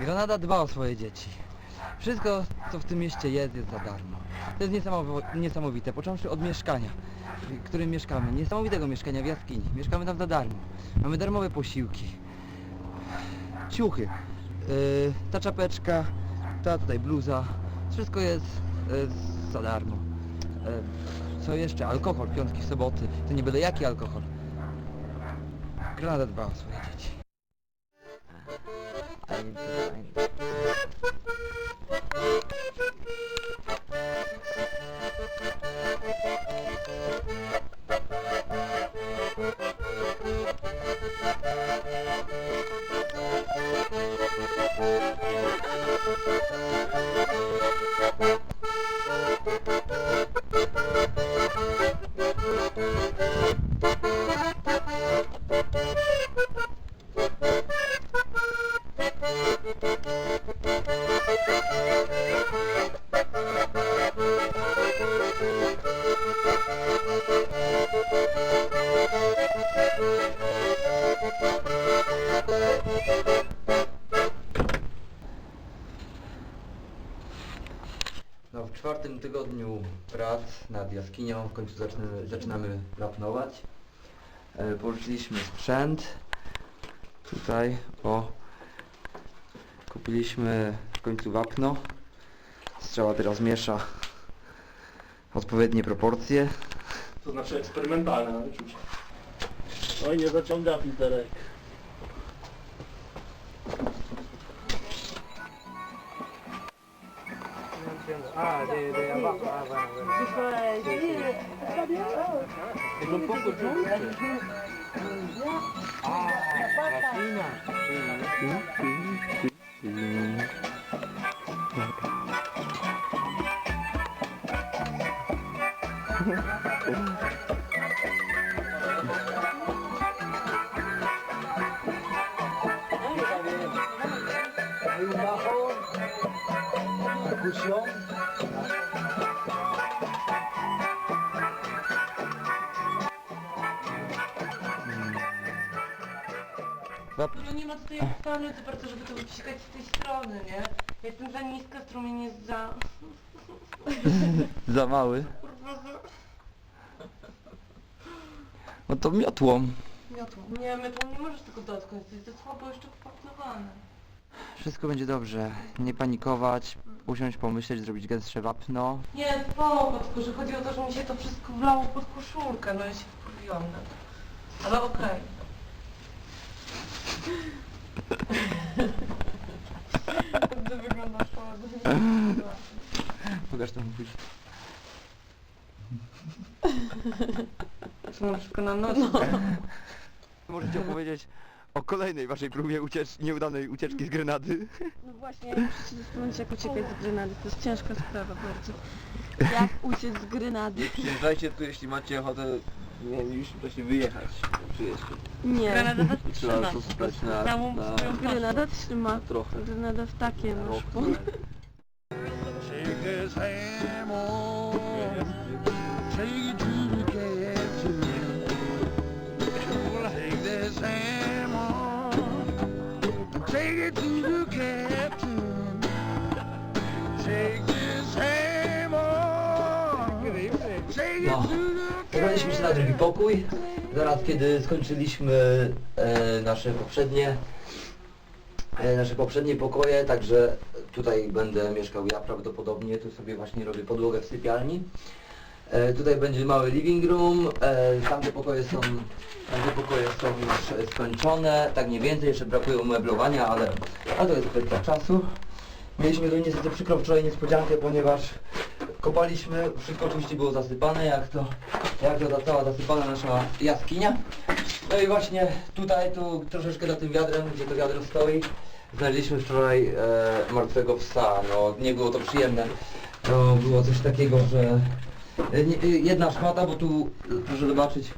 Granada dba o swoje dzieci. Wszystko, co w tym mieście jest, jest za darmo. To jest niesamowite, począwszy od mieszkania, w którym mieszkamy. Niesamowitego mieszkania w jaskini. Mieszkamy tam za darmo. Mamy darmowe posiłki. Ciuchy. Yy, ta czapeczka, ta tutaj bluza. Wszystko jest yy, za darmo. Yy, co jeszcze? Alkohol, piątki soboty. To nie byle jaki alkohol. Granada dba o swoje dzieci. No, czwartym tygodniu prac nad jaskinią w końcu zaczynamy, zaczynamy wapnować. E, sprzęt. Tutaj, o. Kupiliśmy w końcu wapno. Strzała teraz miesza odpowiednie proporcje. To znaczy eksperymentalne na wyczucie. Oj, nie zaciąga Piterek. Ah, de, de abajo. Ah, bueno, bueno. Es un poco dulce. Ah, la fina. Hay un bajo, percusión. No nie ma tutaj wcale to bardzo, żeby to wypsikać z tej strony, nie? Ja Jestem za niska, strumień jest za... Za mały. kurwa, za... No to miotłą. Miotło. Nie, miotło nie możesz tego dotknąć, to jest za słabo jeszcze wpaknowane. Wszystko będzie dobrze. Nie panikować, usiąść, pomyśleć, zrobić gęstsze wapno. Nie, spoko, tylko że chodzi o to, że mi się to wszystko wlało pod koszulkę, no ja się wkurwiłam na to. Ale okej. Dobrze wyglądasz ładnie. Pokaż to mówić. Co mam wszystko na nosie? Możecie opowiedzieć o kolejnej waszej próbie uciecz nieudanej ucieczki z Grenady. No właśnie, ja muszę się zastanowić jak uciekać z Grenady. To jest ciężka sprawa bardzo. Jak uciec z Grenady? Przyjeżdżajcie tu, jeśli macie ochotę, nie wiem, już wcześniej wyjechać. Przyjeźdźcie. Nie. Granada I trzeba trzyma. tu stać na, Całą na, swoją Grenada trzyma. trochę. Grenada w takie no Rok. Take it to the captain. Take this ham on, take it No. to the Udaliśmy się na drugi pokój. Zaraz kiedy skończyliśmy e, nasze poprzednie e, nasze poprzednie pokoje, także tutaj będę mieszkał ja prawdopodobnie, tu sobie właśnie robię podłogę w sypialni. E, tutaj będzie mały living room, e, tamte pokoje są tamte pokoje są już skończone, tak mniej więcej, jeszcze brakuje umeblowania, ale, ale to jest kwestia czasu. Mieliśmy tu niestety przykrą wczoraj niespodziankę, ponieważ kopaliśmy, wszystko oczywiście było zasypane, jak to, jak to ta cała zasypana nasza jaskinia. No i właśnie tutaj, tu troszeczkę za tym wiadrem, gdzie to wiadro stoi, znaleźliśmy wczoraj e, martwego psa. No nie było to przyjemne. To było coś takiego, że e, nie, e, jedna szmata, bo tu e, proszę zobaczyć,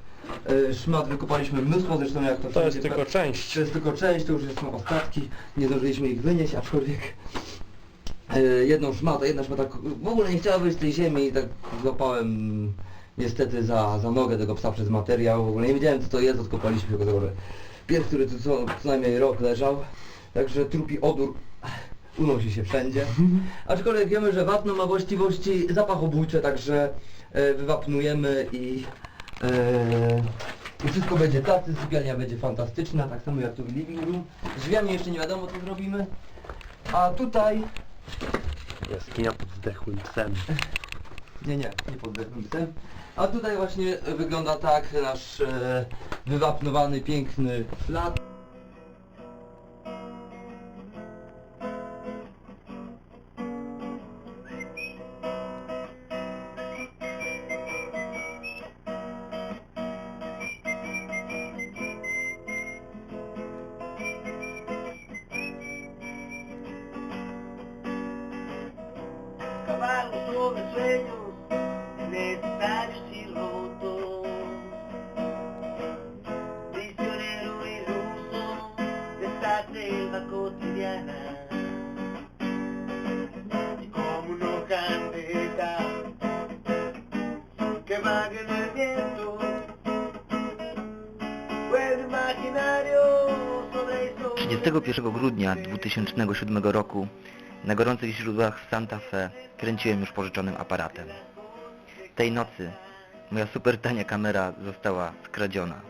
e, szmat wykopaliśmy mnóstwo, zresztą jak to To jest tylko część. to jest tylko część, to już są ostatki, nie zdążyliśmy ich wynieść, aczkolwiek e, jedną szmatę, jedna szmata k- w ogóle nie chciała wyjść z tej ziemi i tak złapałem niestety za, za nogę tego psa przez materiał, w ogóle nie wiedziałem co to jest, odkopaliśmy go, że pies, który tu co, co najmniej rok leżał, Także trupi odór unosi się wszędzie. Aczkolwiek wiemy, że wapno ma właściwości zapachobójcze, także e, wywapnujemy i, e, i wszystko będzie tacy, sypialnia będzie fantastyczna, tak samo jak tu w living room. Z drzwiami jeszcze nie wiadomo co zrobimy. A tutaj Jaskinia pod zdechłym psem. Nie, nie, nie pod zdechłym psem. A tutaj właśnie wygląda tak nasz e, wywapnowany, piękny flat. Sobre sueños necesarios y rotos. Prisionero iluso de esta selva cotidiana. Y como una seca que vaga en el viento. Pueblo imaginario sobre eso. 31 grudnia 2007 roku na gorących źródłach Santa Fe kręciłem już pożyczonym aparatem. Tej nocy moja super tania kamera została skradziona.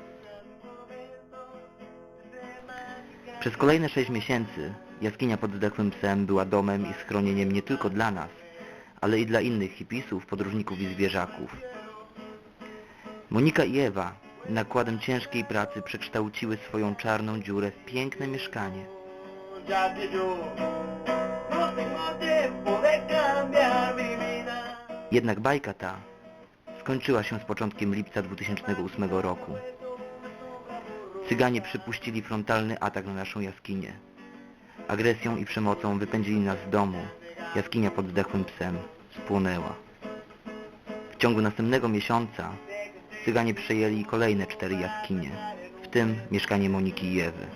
Przez kolejne 6 miesięcy jaskinia pod zdechłym psem była domem i schronieniem nie tylko dla nas, ale i dla innych hipisów, podróżników i zwierzaków. Monika i Ewa nakładem ciężkiej pracy przekształciły swoją czarną dziurę w piękne mieszkanie. Jednak bajka ta skończyła się z początkiem lipca 2008 roku. Cyganie przypuścili frontalny atak na naszą jaskinię. Agresją i przemocą wypędzili nas z domu. Jaskinia pod zdechłym psem spłonęła. W ciągu następnego miesiąca Cyganie przejęli kolejne cztery jaskinie, w tym mieszkanie Moniki i Ewy.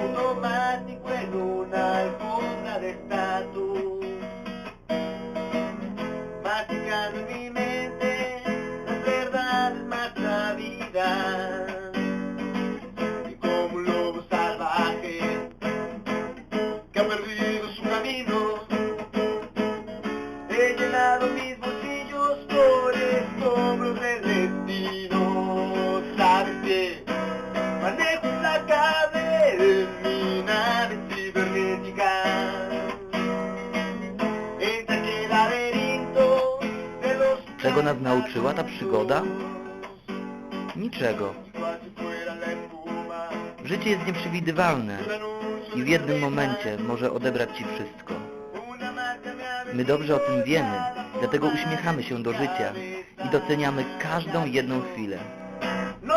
automatic Czego nas nauczyła ta przygoda? Niczego. Życie jest nieprzewidywalne i w jednym momencie może odebrać ci wszystko. My dobrze o tym wiemy, dlatego uśmiechamy się do życia i doceniamy każdą jedną chwilę. No.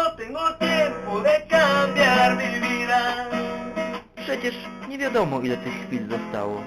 Przecież nie wiadomo ile tych chwil zostało.